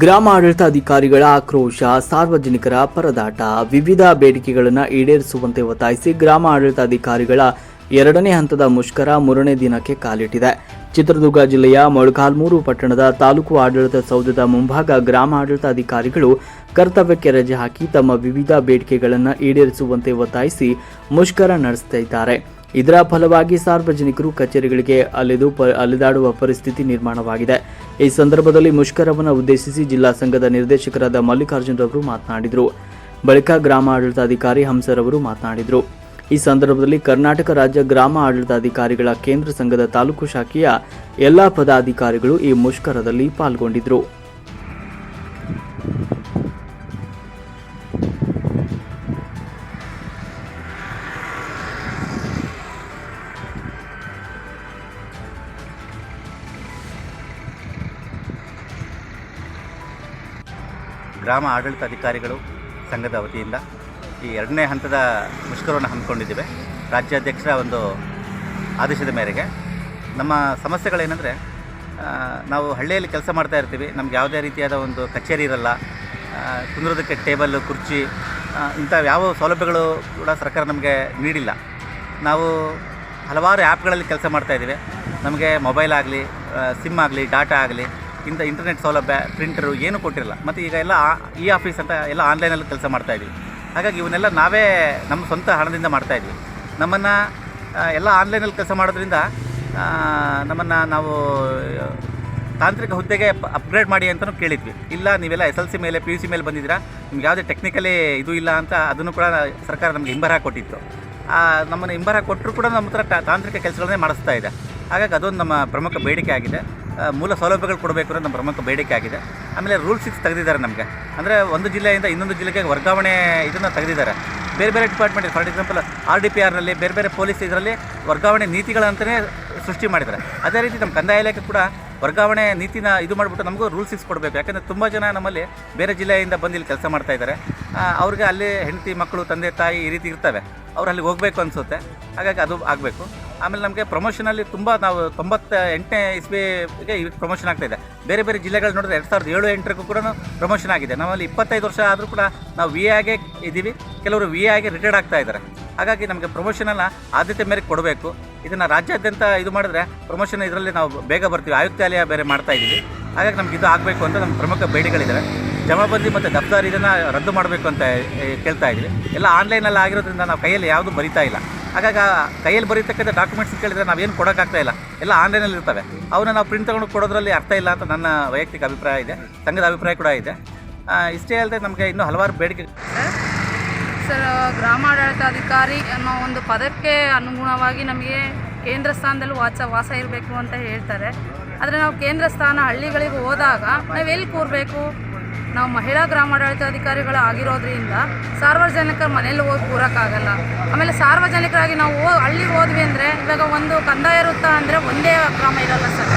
ಗ್ರಾಮ ಆಡಳಿತಾಧಿಕಾರಿಗಳ ಆಕ್ರೋಶ, ಸಾರ್ವಜನಿಕರ ಪರದಾಟ, ವಿವಿಧ ಬೇಡಿಕೆಗಳನ್ನು ಈಡೇರಿಸುವಂತೆ ಒತ್ತಾಯಿಸಿ ಗ್ರಾಮ ಆಡಳಿತಾಧಿಕಾರಿಗಳ ಎರಡನೇ ಹಂತದ ಮುಷ್ಕರ ಮೂರನೇ ದಿನಕ್ಕೆ ಕಾಲಿಟ್ಟಿದೆ. ಚಿತ್ರದುರ್ಗ ಜಿಲ್ಲೆಯ ಮೊಳಕಾಲ್ಮೂರು ಪಟ್ಟಣದ ತಾಲೂಕು ಆಡಳಿತ ಸೌಧದ ಮುಂಭಾಗ ಗ್ರಾಮ ಆಡಳಿತಾಧಿಕಾರಿಗಳು ಕರ್ತವ್ಯಕ್ಕೆ ರಜೆ ಹಾಕಿ ತಮ್ಮ ವಿವಿಧ ಬೇಡಿಕೆಗಳನ್ನು ಈಡೇರಿಸುವಂತೆ ಒತ್ತಾಯಿಸಿ ಮುಷ್ಕರ ನಡೆಸುತ್ತಿದ್ದಾರೆ ಇದರ ಫಲವಾಗಿ ಸಾರ್ವಜನಿಕರು ಕಚೇರಿಗಳಿಗೆ ಅಲೆದು ಅಲೆದಾಡುವ ಪರಿಸ್ಥಿತಿ ನಿರ್ಮಾಣವಾಗಿದೆ. ಈ ಸಂದರ್ಭದಲ್ಲಿ ಮುಷ್ಕರವನ್ನು ಉದ್ದೇಶಿಸಿ ಜಿಲ್ಲಾ ಸಂಘದ ನಿರ್ದೇಶಕರಾದ ಮಲ್ಲಿಕಾರ್ಜುನ್ ರವರು ಮಾತನಾಡಿದರು. ಬಳಿಕ ಗ್ರಾಮ ಆಡಳಿತಾಧಿಕಾರಿ ಹಂಸರವರು ಮಾತನಾಡಿದರು. ಈ ಸಂದರ್ಭದಲ್ಲಿ ಕರ್ನಾಟಕ ರಾಜ್ಯ ಗ್ರಾಮ ಆಡಳಿತಾಧಿಕಾರಿಗಳ ಕೇಂದ್ರ ಸಂಘದ ತಾಲೂಕು ಶಾಖೆಯ ಎಲ್ಲಾ ಪದಾಧಿಕಾರಿಗಳು ಈ ಮುಷ್ಕರದಲ್ಲಿ ಪಾಲ್ಗೊಂಡಿದ್ದರು. ಗ್ರಾಮ ಆಡಳಿತ ಅಧಿಕಾರಿಗಳು ಸಂಘದ ವತಿಯಿಂದ ಈ ಎರಡನೇ ಹಂತದ ಮುಷ್ಕರವನ್ನು ಹಮ್ಮಿಕೊಂಡಿದ್ದೇವೆ. ರಾಜ್ಯಾಧ್ಯಕ್ಷರ ಒಂದು ಆದೇಶದ ಮೇರೆಗೆ. ನಮ್ಮ ಸಮಸ್ಯೆಗಳೇನೆಂದರೆ ನಾವು ಹಳ್ಳಿಯಲ್ಲಿ ಕೆಲಸ ಮಾಡ್ತಾ ಇರ್ತೀವಿ. ನಮ್ಗೆ ಯಾವುದೇ ರೀತಿಯಾದ ಒಂದು ಕಚೇರಿ ಇರಲ್ಲ. ಕುಂದ್ರೋದಕ್ಕೆ ಟೇಬಲ್ಲು ಕುರ್ಚಿ ಇಂಥ ಯಾವ ಸೌಲಭ್ಯಗಳು ಕೂಡ ಸರ್ಕಾರ ನಮಗೆ ನೀಡಿಲ್ಲ. ನಾವು ಹಲವಾರು ಆ್ಯಪ್ಗಳಲ್ಲಿ ಕೆಲಸ ಮಾಡ್ತಾ ಇದ್ದೀವಿ. ನಮಗೆ ಮೊಬೈಲ್ ಆಗಲಿ ಸಿಮ್ ಆಗಲಿ, ಡಾಟಾ ಆಗಲಿ ಇಂಥ ಇಂಟರ್ನೆಟ್ ಸೌಲಭ್ಯ ಪ್ರಿಂಟರು ಏನೂ ಕೊಟ್ಟಿರಲ್ಲ. ಮತ್ತು ಈಗ ಎಲ್ಲ ಇ ಆಫೀಸ್ ಅಂತ ಎಲ್ಲ ಆನ್ಲೈನಲ್ಲಿ ಕೆಲಸ ಮಾಡ್ತಾ ಇದ್ದೀವಿ. ಹಾಗಾಗಿ ಇವನ್ನೆಲ್ಲ ನಾವೇ ನಮ್ಮ ಸ್ವಂತ ಹಣದಿಂದ ಮಾಡ್ತಾ ಇದ್ವಿ ನಮ್ಮನ್ನು ಎಲ್ಲ ಆನ್ಲೈನಲ್ಲಿ ಕೆಲಸ ಮಾಡೋದ್ರಿಂದ ನಮ್ಮನ್ನು ನಾವು ತಾಂತ್ರಿಕ ಹುದ್ದೆಗೆ ಅಪ್ಗ್ರೇಡ್ ಮಾಡಿ ಅಂತಲೂ ಕೇಳಿದ್ವಿ. ಇಲ್ಲ, ನೀವೆಲ್ಲ ಎಸ್ ಎಲ್ ಸಿ ಮೇಲೆ ಪಿ ಯು ಸಿ ಮೇಲೆ ಬಂದಿದ್ದೀರಾ? ನಿಮ್ಗೆ ಯಾವುದೇ ಟೆಕ್ನಿಕಲಿ ಇದು ಇಲ್ಲ ಅಂತ ಅದನ್ನು ಕೂಡ ಸರ್ಕಾರ ನಮಗೆ ಹಿಂಬರ ಕೊಟ್ಟಿತ್ತು. ನಮ್ಮನ್ನು ಹಿಂಬರ ಕೊಟ್ಟರು ಕೂಡ ನಮ್ಮ ಹತ್ರ ತಾಂತ್ರಿಕ ಕೆಲಸಗಳನ್ನೇ ಮಾಡಿಸ್ತಾ ಇದೆ. ಹಾಗಾಗಿ ಅದೊಂದು ನಮ್ಮ ಪ್ರಮುಖ ಬೇಡಿಕೆ ಆಗಿದೆ. ಮೂಲ ಸೌಲಭ್ಯಗಳು ಕೊಡಬೇಕು ಅನ್ನೋದು ನಮ್ಮ ಪ್ರಮುಖ ಬೇಡಿಕೆ ಆಗಿದೆ. ಆಮೇಲೆ ರೂಲ್ ಸಿಕ್ಸ್ ತೆಗೆದಿದ್ದಾರೆ ನಮಗೆ. ಅಂದರೆ ಒಂದು ಜಿಲ್ಲೆಯಿಂದ ಇನ್ನೊಂದು ಜಿಲ್ಲೆಗೆ ವರ್ಗಾವಣೆ ಇದನ್ನು ತೆಗೆದಿದ್ದಾರೆ. ಬೇರೆ ಬೇರೆ department for example R D P ಆರ್ನಲ್ಲಿ ಬೇರೆ ಬೇರೆ ಪೊಲೀಸ್ ಇದರಲ್ಲಿ ವರ್ಗಾವಣೆ ನೀತಿಗಳಂತಲೇ ಸೃಷ್ಟಿ ಮಾಡಿದ್ದಾರೆ. ಅದೇ ರೀತಿ ನಮ್ಮ ಕಂದಾಯ ಇಲಾಖೆ ಕೂಡ ವರ್ಗಾವಣೆ ನೀತಿನ ಇದು ಮಾಡಿಬಿಟ್ಟು ನಮಗೂ ರೂಲ್ಸ್ ಸಿಕ್ಸ್ ಕೊಡಬೇಕು ಯಾಕಂದರೆ ತುಂಬ ಜನ ನಮ್ಮಲ್ಲಿ ಬೇರೆ ಜಿಲ್ಲೆಯಿಂದ ಬಂದು ಇಲ್ಲಿ ಕೆಲಸ ಮಾಡ್ತಾ ಇದ್ದಾರೆ ಅವ್ರಿಗೆ ಅಲ್ಲಿ ಹೆಂಡತಿ, ಮಕ್ಕಳು, ತಂದೆ, ತಾಯಿ ಈ ರೀತಿ ಇರ್ತವೆ. ಅವ್ರು ಅಲ್ಲಿಗೆ ಹೋಗಬೇಕು ಅನಿಸುತ್ತೆ. ಹಾಗಾಗಿ ಅದು ಆಗಬೇಕು. ಆಮೇಲೆ ನಮಗೆ ಪ್ರಮೋಷನಲ್ಲಿ ತುಂಬ ನಾವು ತೊಂಬತ್ತ ಎಂಟನೇ ಇಸ್ವಿಗೆ ಈಗ ಪ್ರಮೋಷನ್ ಆಗ್ತಾ ಇದೆ. ಬೇರೆ ಬೇರೆ ಜಿಲ್ಲೆಗಳು ನೋಡಿದ್ರೆ ಎರಡು ಸಾವಿರದ ಏಳು ಎಂಟರಿಗೂ ಕೂಡ ಪ್ರಮೋಷನ್ ಆಗಿದೆ. ನಮ್ಮಲ್ಲಿ ಇಪ್ಪತ್ತೈದು ವರ್ಷ ಆದರೂ ಕೂಡ ನಾವು ವಿ ಆಗೇ ಇದ್ದೀವಿ. ಕೆಲವರು ವಿ ಆಗಿ ರಿಟೈರ್ಡ್ ಆಗ್ತಾ ಇದ್ದಾರೆ. ಹಾಗಾಗಿ ನಮಗೆ ಪ್ರಮೋಷನನ್ನು ಆದ್ಯತೆ ಮೇರೆಗೆ ಕೊಡಬೇಕು. ಇದನ್ನು ರಾಜ್ಯಾದ್ಯಂತ ಇದು ಮಾಡಿದ್ರೆ ಪ್ರಮೋಷನ್ ಇದರಲ್ಲಿ ನಾವು ಬೇಗ ಬರ್ತೀವಿ. ಆಯುಕ್ತಾಲಯ ಬೇರೆ ಮಾಡ್ತಾ ಇದ್ದೀವಿ ಹಾಗಾಗಿ ನಮ್ಗೆ ಇದು ಆಗಬೇಕು ಅಂತ ನಮ್ಮ ಪ್ರಮುಖ ಬೇಡಿಗಳಿದ್ದಾವೆ ಜಮಾಬಂದಿ ಮತ್ತು ದಫ್ತಾರ್ ಇದನ್ನು ರದ್ದು ಮಾಡಬೇಕು ಅಂತ ಕೇಳ್ತಾ ಇದ್ದೀವಿ ಎಲ್ಲ ಆನ್ಲೈನಲ್ಲಿ ಆಗಿರೋದ್ರಿಂದ ನಾವು ಕೈಯಲ್ಲಿ ಯಾವುದೂ ಬರಿತಾ ಇಲ್ಲ. ಹಾಗಾಗಿ ಕೈಯಲ್ಲಿ ಬರೀತಕ್ಕಂಥ ಡಾಕ್ಯುಮೆಂಟ್ಸ್ ಕೇಳಿದ್ರೆ ನಾವೇನು ಕೊಡೋಕ್ಕಾಗ್ತಾ ಇಲ್ಲ. ಎಲ್ಲ ಆನ್ಲೈನಲ್ಲಿ ಇರ್ತವೆ. ಅವನ್ನ ನಾವು ಪ್ರಿಂಟ್ ತೊಗೊಂಡು ಕೊಡೋದ್ರಲ್ಲಿ ಅರ್ಥ ಇಲ್ಲ ಅಂತ ನನ್ನ ವೈಯಕ್ತಿಕ ಅಭಿಪ್ರಾಯ ಇದೆ. ಸಂಘದ ಅಭಿಪ್ರಾಯ ಕೂಡ ಇದೆ. ಇಷ್ಟೇ ಅಲ್ಲದೆ ನಮಗೆ ಇನ್ನೂ ಹಲವಾರು ಬೇಡಿಕೆ ಸರ್ ಗ್ರಾಮಾಡಳಿತಾಧಿಕಾರಿ ಅನ್ನೋ ಒಂದು ಪದಕ್ಕೆ ಅನುಗುಣವಾಗಿ ನಮಗೆ ಕೇಂದ್ರ ಸ್ಥಾನದಲ್ಲಿ ವಾಸ ವಾಸ ಇರಬೇಕು ಅಂತ ಹೇಳ್ತಾರೆ. ಆದರೆ ನಾವು ಕೇಂದ್ರ ಸ್ಥಾನ ಹಳ್ಳಿಗಳಿಗೆ ಹೋದಾಗ ನಾವು ಎಲ್ಲಿ ಕೂರಬೇಕು? ನಾವು ಮಹಿಳಾ ಗ್ರಾಮಾಡಳಿತಾಧಿಕಾರಿಗಳು ಆಗಿರೋದ್ರಿಂದ ಸಾರ್ವಜನಿಕರ ಮನೇಲಿ ಹೋಗಿ ಕೂರೋಕ್ಕಾಗಲ್ಲ. ಆಮೇಲೆ ಸಾರ್ವಜನಿಕರಾಗಿ ನಾವು ಹಳ್ಳಿಗೆ ಹೋದ್ವಿ ಅಂದರೆ ಇವಾಗ ಒಂದು ಕಂದಾಯ ವೃತ್ತ ಅಂದರೆ ಒಂದೇ ಗ್ರಾಮ ಇರಲ್ಲ ಸರ್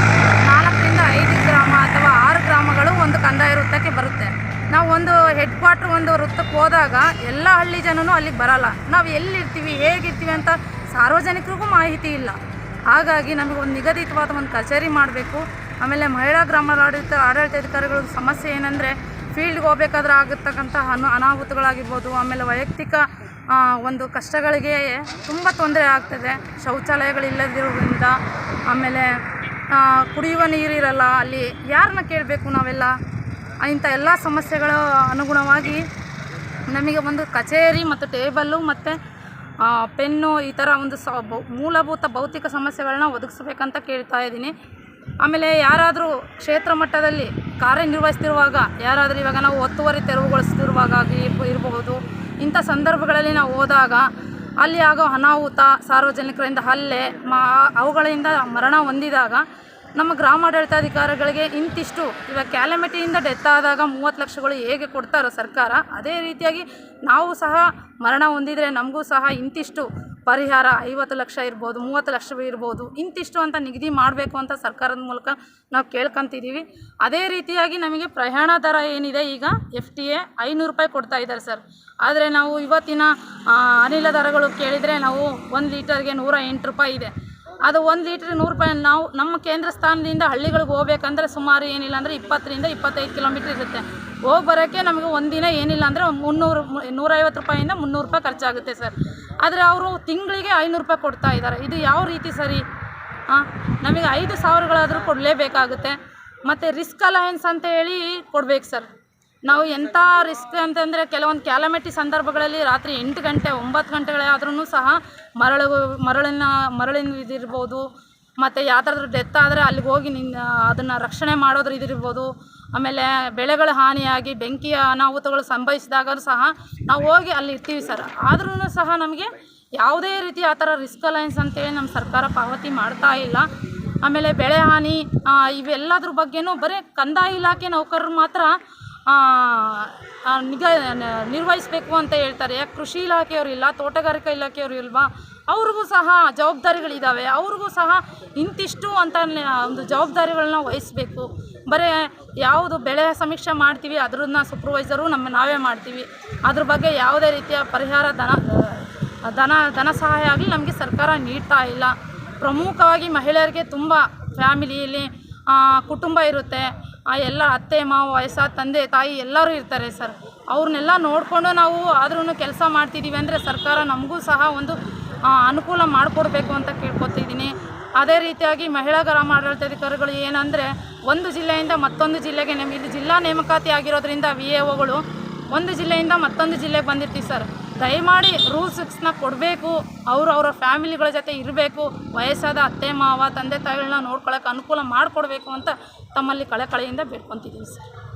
ನಾಲ್ಕರಿಂದ ಐದು ಗ್ರಾಮ ಅಥವಾ ಆರು ಗ್ರಾಮಗಳು ಒಂದು ಕಂದಾಯ ವೃತ್ತಕ್ಕೆ ಬರುತ್ತೆ ನಾವು ಒಂದು ಹೆಡ್ ಕ್ವಾರ್ಟರ್ ಒಂದು ವೃತ್ತಕ್ಕೆ ಹೋದಾಗ ಎಲ್ಲ ಹಳ್ಳಿ ಜನನೂ ಅಲ್ಲಿಗೆ ಬರಲ್ಲ. ನಾವು ಎಲ್ಲಿರ್ತೀವಿ, ಹೇಗಿರ್ತೀವಿ ಅಂತ ಸಾರ್ವಜನಿಕರಿಗೂ ಮಾಹಿತಿ ಇಲ್ಲ. ಹಾಗಾಗಿ ನಮಗೆ ಒಂದು ನಿಗದಿತವಾದ ಒಂದು ಕಚೇರಿ ಮಾಡಬೇಕು. ಆಮೇಲೆ ಮಹಿಳಾ ಗ್ರಾಮ ಆಡಳಿತ ಆಡಳಿತಾಧಿಕಾರಿಗಳ ಸಮಸ್ಯೆ ಏನಂದರೆ ಫೀಲ್ಡ್ಗೆ ಹೋಗ್ಬೇಕಾದ್ರೆ ಆಗತಕ್ಕಂಥ ಅನು, ಅನಾಹುತಗಳಾಗಿರ್ಬೋದು, ಆಮೇಲೆ ವೈಯಕ್ತಿಕ ಒಂದು ಕಷ್ಟಗಳಿಗೆ ತುಂಬ ತೊಂದರೆ ಆಗ್ತದೆ. ಶೌಚಾಲಯಗಳಿಲ್ಲದಿರೋದ್ರಿಂದ, ಆಮೇಲೆ ಕುಡಿಯುವ ನೀರಿರಲ್ಲ ಅಲ್ಲಿ ಯಾರನ್ನ ಕೇಳಬೇಕು ನಾವೆಲ್ಲ? ಇಂಥ ಎಲ್ಲ ಸಮಸ್ಯೆಗಳ ಅನುಗುಣವಾಗಿ ನಮಗೆ ಒಂದು ಕಚೇರಿ ಮತ್ತು ಟೇಬಲ್ಲು ಮತ್ತು ಪೆನ್ನು ಈ ಥರ ಒಂದು ಸ ಮೂಲಭೂತ ಭೌತಿಕ ಸಮಸ್ಯೆಗಳನ್ನ ಒದಗಿಸ್ಬೇಕಂತ ಕೇಳ್ತಾ ಇದ್ದೀನಿ. ಆಮೇಲೆ ಯಾರಾದರೂ ಕ್ಷೇತ್ರ ಮಟ್ಟದಲ್ಲಿ ಕಾರ್ಯನಿರ್ವಹಿಸ್ತಿರುವಾಗ, ಯಾರಾದರೂ ಇವಾಗ ನಾವು ಒತ್ತುವರಿ ತೆರವುಗೊಳಿಸ್ತಿರುವಾಗ ಇರಬಹುದು. ಇಂಥ ಸಂದರ್ಭಗಳಲ್ಲಿ ನಾವು ಹೋದಾಗ, ಅಲ್ಲಿ ಆಗೋ ಅನಾಹುತ, ಸಾರ್ವಜನಿಕರಿಂದ ಹಲ್ಲೆ, ಮಾ, ಅವುಗಳಿಂದ ಮರಣ ಹೊಂದಿದಾಗ ನಮ್ಮ ಗ್ರಾಮಾಡಳಿತಾಧಿಕಾರಿಗಳಿಗೆ ಇಂತಿಷ್ಟು ಇವಾಗ ಕ್ಯಾಲಮಿಟಿಯಿಂದ ಡೆತ್ ಆದಾಗ ಮೂವತ್ತು ಲಕ್ಷಗಳು ಹೇಗೆ ಕೊಡ್ತಾರೋ ಸರ್ಕಾರ, ಅದೇ ರೀತಿಯಾಗಿ ನಾವು ಸಹ ಮರಣ ಹೊಂದಿದರೆ ನಮಗೂ ಸಹ ಇಂತಿಷ್ಟು ಪರಿಹಾರ, ಐವತ್ತು ಲಕ್ಷ ಇರ್ಬೋದು, ಮೂವತ್ತು ಲಕ್ಷ ಇರ್ಬೋದು, ಇಂತಿಷ್ಟು ಅಂತ ನಿಗದಿ ಮಾಡಬೇಕು ಅಂತ ಸರ್ಕಾರದ ಮೂಲಕ ನಾವು ಕೇಳ್ಕೊಂತಿದ್ದೀವಿ. ಅದೇ ರೀತಿಯಾಗಿ ನಮಗೆ ಪ್ರಯಾಣ ದರ ಏನಿದೆ ಈಗ ಎಫ್ ಟಿ ಎ ಐನೂರು ರೂಪಾಯಿ ಕೊಡ್ತಾ ಇದ್ದಾರೆ ಸರ್. ಆದರೆ ನಾವು ಇವತ್ತಿನ ಅನಿಲ ದರಗಳು ಕೇಳಿದರೆ ನಾವು ಒಂದು ಲೀಟರ್ಗೆ ನೂರ ಎಂಟು ರೂಪಾಯಿ ಇದೆ. ಅದು ಒಂದು ಲೀಟ್ರಿಗೆ ನೂರು ರೂಪಾಯಿ ನಾವು ನಮ್ಮ ಕೇಂದ್ರ ಸ್ಥಾನದಿಂದ ಹಳ್ಳಿಗಳಿಗೆ ಹೋಗ್ಬೇಕಂದ್ರೆ ಸುಮಾರು ಏನಿಲ್ಲ ಅಂದರೆ ಇಪ್ಪತ್ತರಿಂದ ಇಪ್ಪತ್ತೈದು ಕಿಲೋಮೀಟ್ರ್ ಇರುತ್ತೆ. ಹೋಗಿ ಬರೋಕ್ಕೆ ನಮಗೆ ಒಂದಿನ ಏನಿಲ್ಲ ಅಂದರೆ ಮುನ್ನೂರು ನೂರೈವತ್ತು ರೂಪಾಯಿಂದ ಮುನ್ನೂರು ರೂಪಾಯಿ ಖರ್ಚಾಗುತ್ತೆ ಸರ್. ಆದರೆ ಅವರು ತಿಂಗಳಿಗೆ ಐನೂರು ರೂಪಾಯಿ ಕೊಡ್ತಾ ಇದ್ದಾರೆ. ಇದು ಯಾವ ರೀತಿ ಸರಿ? ಹಾಂ ನಮಗೆ ಐದು ಸಾವಿರಗಳಾದರೂ ಕೊಡಲೇಬೇಕಾಗುತ್ತೆ. ಮತ್ತು ರಿಸ್ಕ್ ಅಲಯನ್ಸ್ ಅಂತ ಹೇಳಿ ಕೊಡ್ಬೇಕು ಸರ್. ನಾವು ಎಂಥ ರಿಸ್ಕ್ ಅಂತಂದರೆ ಕೆಲವೊಂದು ಕ್ಯಾಲಮಿಟಿ ಸಂದರ್ಭಗಳಲ್ಲಿ ರಾತ್ರಿ ಎಂಟು ಗಂಟೆ, ಒಂಬತ್ತು ಗಂಟೆಗಳಾದ್ರೂ ಸಹ ಮರಳು, ಮರಳಿನ ಮರಳಿನ ಇದಿರ್ಬೋದು, ಮತ್ತು ಯಾವ್ದಾದ್ರು ಡೆತ್ ಆದರೆ ಅಲ್ಲಿಗೆ ಹೋಗಿ ನಿನ್ನ ಅದನ್ನು ರಕ್ಷಣೆ ಮಾಡೋದ್ರ ಇದಿರ್ಬೋದು, ಆಮೇಲೆ ಬೆಳೆಗಳ ಹಾನಿಯಾಗಿ ಬೆಂಕಿಯ ಅನಾಹುತಗಳು ಸಂಭವಿಸಿದಾಗ ಸಹ ನಾವು ಹೋಗಿ ಅಲ್ಲಿ ಇರ್ತೀವಿ ಸರ್. ಆದ್ರೂ ಸಹ ನಮಗೆ ಯಾವುದೇ ರೀತಿ ಆ ಥರ ರಿಸ್ಕ್ ಅಲೈನ್ಸ್ ಅಂತೇಳಿ ನಮ್ಮ ಸರ್ಕಾರ ಪಾವತಿ ಮಾಡ್ತಾ ಇಲ್ಲ. ಆಮೇಲೆ ಬೆಳೆ ಹಾನಿ ಇವೆಲ್ಲದ್ರ ಬಗ್ಗೆನೂ ಬರೀ ಕಂದಾಯ ಇಲಾಖೆ ನೌಕರರು ಮಾತ್ರ ನಿಗಾ ನಿರ್ವಹಿಸಬೇಕು ಅಂತ ಹೇಳ್ತಾರೆ. ಯಾಕೆ ಕೃಷಿ ಇಲಾಖೆಯವರು ಇಲ್ಲ ತೋಟಗಾರಿಕಾ ಇಲಾಖೆಯವರು ಇಲ್ವಾ ಅವ್ರಿಗೂ ಸಹ ಜವಾಬ್ದಾರಿಗಳಿದ್ದಾವೆ ಅವ್ರಿಗೂ ಸಹ ಇಂತಿಷ್ಟು ಅಂತ ಒಂದು ಜವಾಬ್ದಾರಿಗಳನ್ನ ವಹಿಸಬೇಕು. ಬರೀ ಯಾವುದು ಬೆಳೆ ಸಮೀಕ್ಷೆ ಮಾಡ್ತೀವಿ, ಅದ್ರನ್ನ ಸೂಪರ್ವೈಸರು ನಮ್ಮ ನಾವೇ ಮಾಡ್ತೀವಿ. ಅದ್ರ ಬಗ್ಗೆ ಯಾವುದೇ ರೀತಿಯ ಪರಿಹಾರ ಧನ ಧನ ಧನ ಸಹಾಯ ಆಗಲಿ ನಮಗೆ ಸರ್ಕಾರ ನೀಡ್ತಾ ಇಲ್ಲ. ಪ್ರಮುಖವಾಗಿ ಮಹಿಳೆಯರಿಗೆ ತುಂಬ ಫ್ಯಾಮಿಲಿಯಲ್ಲಿ ಕುಟುಂಬ ಇರುತ್ತೆ. ಆ, ಎಲ್ಲ ಅತ್ತೆ ಮಾವ ವಯಸ್ಸ ತಂದೆ ತಾಯಿ ಎಲ್ಲರೂ ಇರ್ತಾರೆ ಸರ್. ಅವ್ರನ್ನೆಲ್ಲ ನೋಡಿಕೊಂಡು ನಾವು ಆದ್ರೂ ಕೆಲಸ ಮಾಡ್ತಿದ್ದೀವಿ ಅಂದರೆ ಸರ್ಕಾರ ನಮಗೂ ಸಹ ಒಂದು ಅನುಕೂಲ ಮಾಡಿಕೊಡ್ಬೇಕು ಅಂತ ಕೇಳ್ಕೊತಿದ್ದೀನಿ. ಅದೇ ರೀತಿಯಾಗಿ ಮಹಿಳಾ ಗ್ರಾಮ ಆಡಳಿತಾಧಿಕಾರಿಗಳು ಏನಂದರೆ ಒಂದು ಜಿಲ್ಲೆಯಿಂದ ಮತ್ತೊಂದು ಜಿಲ್ಲೆಗೆ ನಮಗೆ ಇದು ಜಿಲ್ಲಾ ನೇಮಕಾತಿ ಆಗಿರೋದ್ರಿಂದ ವಿ ಎ ಒಂದು ಜಿಲ್ಲೆಯಿಂದ ಮತ್ತೊಂದು ಜಿಲ್ಲೆಗೆ ಬಂದಿರ್ತೀವಿ ಸರ್. ದಯಮಾಡಿ ರೂಲ್ಸ್ನ ಕೊಡಬೇಕು. ಅವರು ಅವರ ಫ್ಯಾಮಿಲಿಗಳ ಜೊತೆ ಇರಬೇಕು. ವಯಸ್ಸಾದ ಅತ್ತೆ, ಮಾವ, ತಂದೆ ತಾಯಿಗಳನ್ನ ನೋಡ್ಕೊಳ್ಳೋಕೆ ಅನುಕೂಲ ಮಾಡಿಕೊಡ್ಬೇಕು ಅಂತ ತಮ್ಮಲ್ಲಿ ಕಳಕಳಿಯಿಂದ ಬೇಡ್ಕೊತಿದ್ದೀವಿ ಸರ್.